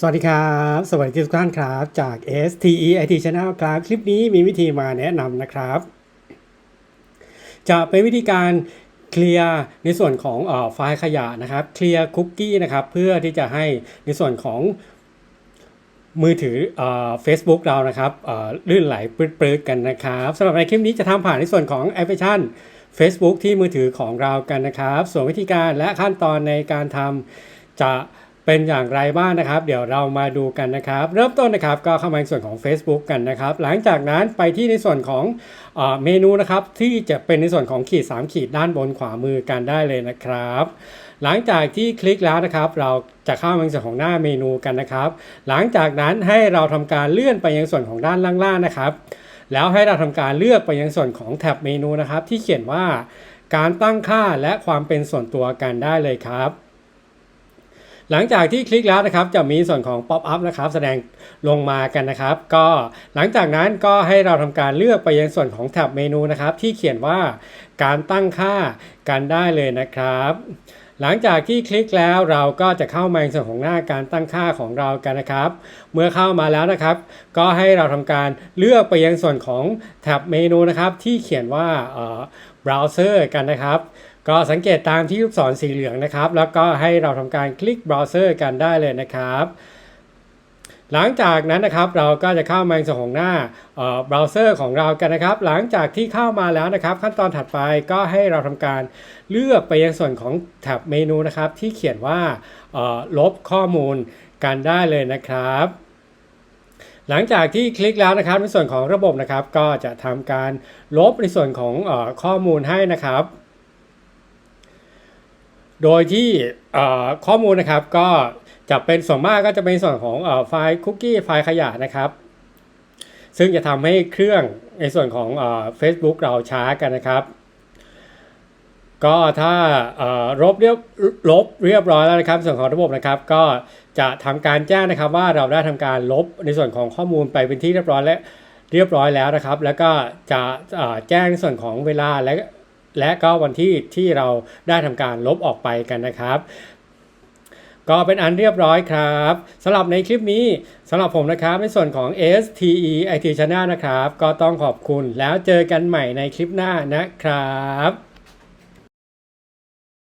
สวัสดีครับ สวัสดีทุกท่านครับ จาก STE IT Channel ครับ คลิปนี้มีวิธีมาแนะนำนะครับจะเป็นวิธีการเคลียร์ในส่วนของออไฟล์ขยะนะครับเคลียร์คุกกี้นะครับเพื่อที่จะให้ในส่วนของมือถือเฟซบุ๊กเรานะครับลื่นไหลปลื้ดๆกันนะครับสำหรับในคลิปนี้จะทำผ่านในส่วนของแอปพลิเคชัน Facebook ที่มือถือของเรากันนะครับ ส่วนวิธีการและขั้นตอนในการทำจะ เป็นอย่างไรบ้างนะครับ เดี๋ยวเรามาดูกันนะครับ เริ่มต้นนะครับก็เข้ามาในส่วนของ Facebook กันนะครับ หลังจากนั้นไปที่ในส่วนของเมนูนะครับที่จะเป็นในส่วนของขีด 3 ขีดด้านบนขวามือกันได้เลยนะครับ หลังจากที่คลิกแล้วนะครับ เราจะเข้ามาในส่วนของหน้าเมนูกันนะครับ หลังจากนั้นให้เราทำการเลื่อนไปยังส่วนของด้านล่างๆนะครับ แล้วให้เราทำการเลือกไปยังส่วนของแท็บเมนูนะครับ ที่เขียนว่าการตั้งค่าและความเป็นส่วนตัวกันได้เลยครับ หลังจากที่คลิกแล้วนะครับจะมีส่วนของ Pop up นะครับแสดงลงมากันนะครับ ก็หลังจากนั้นก็ให้เราทำการเลือกไปยังส่วนของแท็บเมนูนะครับ ที่เขียนว่าการตั้งค่ากันได้เลยนะครับ หลังจากที่คลิกแล้วเราก็จะเข้ามาในส่วนของหน้าการตั้งค่าของเรากันนะครับ เมื่อเข้ามาแล้วนะครับ ก็ให้เราทำการเลือกไปยังส่วนของแท็บเมนูนะครับ ที่เขียนว่าเอ่อ browser กันนะครับ ก็สังเกตตามที่ลูกศรสีเหลืองนะครับ แล้วก็ให้เราทำการคลิก browser กันได้เลยนะครับ หลังจากนั้นนะครับเราก็จะเข้ามาในส่วนของหน้าเบราว์เซอร์ของเรากันนะครับ หลังจากที่เข้ามาแล้วนะครับ ขั้นตอนถัดไปก็ให้เราทำการเลือกไปยังส่วนของแท็บเมนูนะครับ ที่เขียนว่าลบข้อมูลกันได้เลยนะครับหลังจากที่คลิกแล้วนะครับในส่วนของระบบนะครับ ก็จะทำการลบในส่วนของอข้อมูลให้นะครับ โดยที่ข้อมูลนะครับก็จะเป็นส่วนมากก็จะเป็นส่วนของไฟล์คุกกี้ไฟล์ขยะนะครับ ซึ่งจะทำให้เครื่องในส่วนของเอ่อ Facebook เราช้ากันนะครับ ก็ถ้าลบเรียบลบเรียบร้อยแล้วนะครับ ส่วนของระบบนะครับ ก็จะทำการแจ้งนะครับว่าเราได้ทำการลบในส่วนของข้อมูลไปเป็นที่เรียบร้อยและเรียบร้อยแล้วนะครับ แล้วก็จะแจ้งในส่วนของเวลาและ และก็วันที่ที่เราได้ทำการลบออกไปกันนะครับก็เป็นอันเรียบร้อยครับสำหรับในคลิปนี้สำหรับผมนะครับในส่วนของ STE IT Channel นะครับ ก็ต้องขอบคุณแล้วเจอกันใหม่ในคลิปหน้านะครับ